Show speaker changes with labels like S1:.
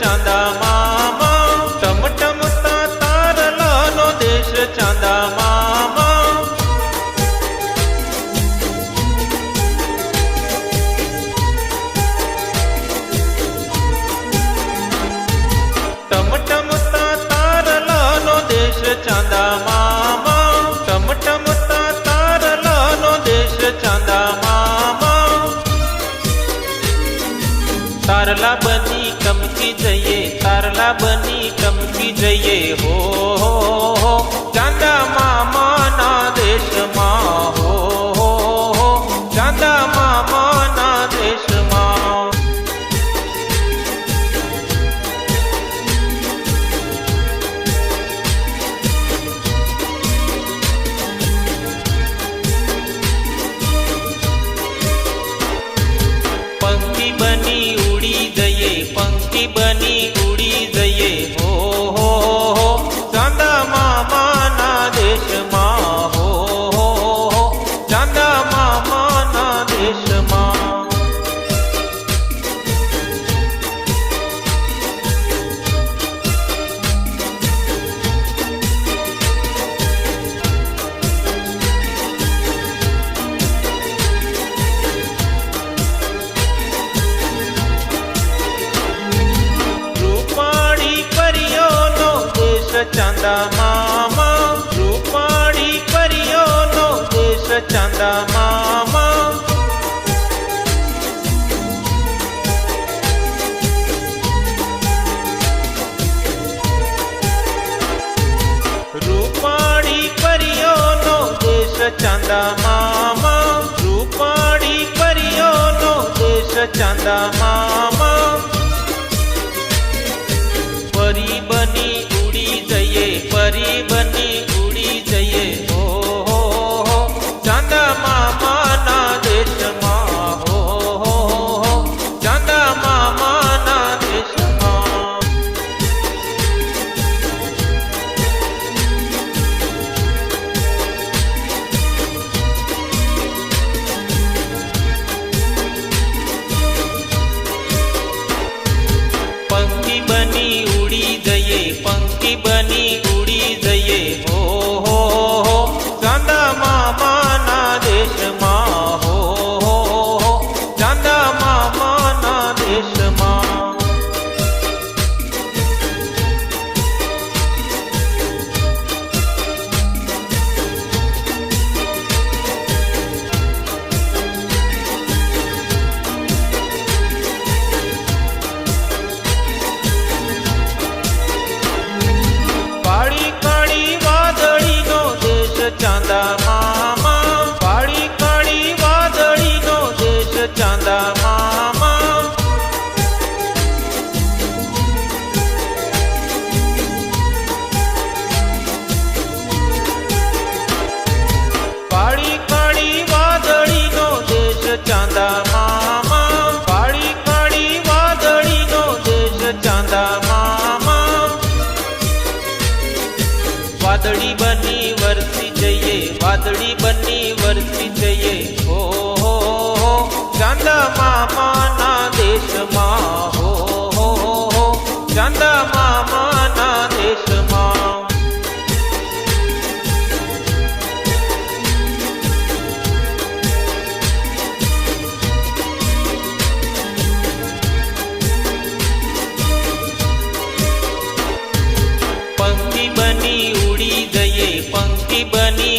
S1: चंदा તારલા બની કમકી જઈએ તારલા બની કમકી જઈએ હો ચાંદા મામા ચાંદા મામા રૂપાણી પરિયોનો દેશ ચાંદા મામા રૂપાણી પરિયોનો દેશ ચાંદા મામા રૂપાણી પરિયોનો દેશ ચાંદા મામા બની ઉડી ગયે પંક્તિ બની જઈએ હો ચાંદા મામાના દેશમાં. હો ચાંદા મામાના દેશમાં. પંક્તિ બની ઉડી ગયે, પંક્તિ બની